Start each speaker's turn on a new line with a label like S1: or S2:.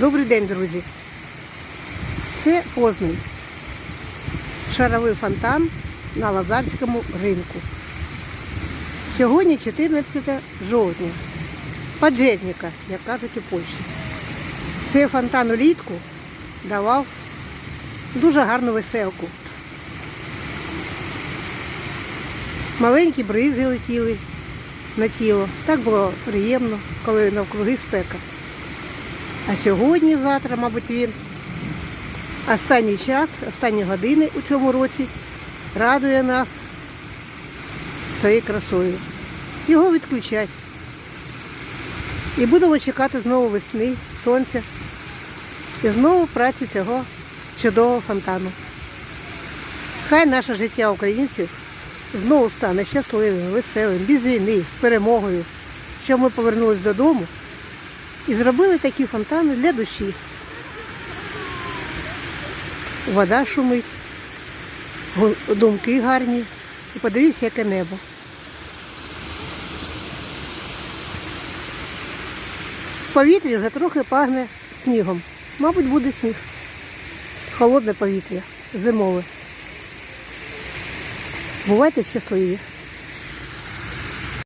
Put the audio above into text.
S1: Добрий день, друзі. Це Познань. Шаровий фонтан на Лазарському ринку. Сьогодні 14 жовтня. Поджетника, як кажуть у Польщі. Цей фонтан улітку давав дуже гарну веселку. Маленькі бризи летіли на тіло. Так було приємно, коли навкруги спека. А сьогодні, завтра, мабуть, він останній час, останні години у цьому році радує нас своєю красою. Його відключать. І будемо чекати знову весни, сонця і знову праці цього чудового фонтану. Хай наше життя українців знову стане щасливим, веселим, без війни, з перемогою, що ми повернулись додому і зробили такі фонтани для душі. Вода шумить, думки гарні. І подивіться, яке небо. В повітрі вже трохи пахне снігом. Мабуть, буде сніг. Холодне повітря, зимове. Бувайте щасливі.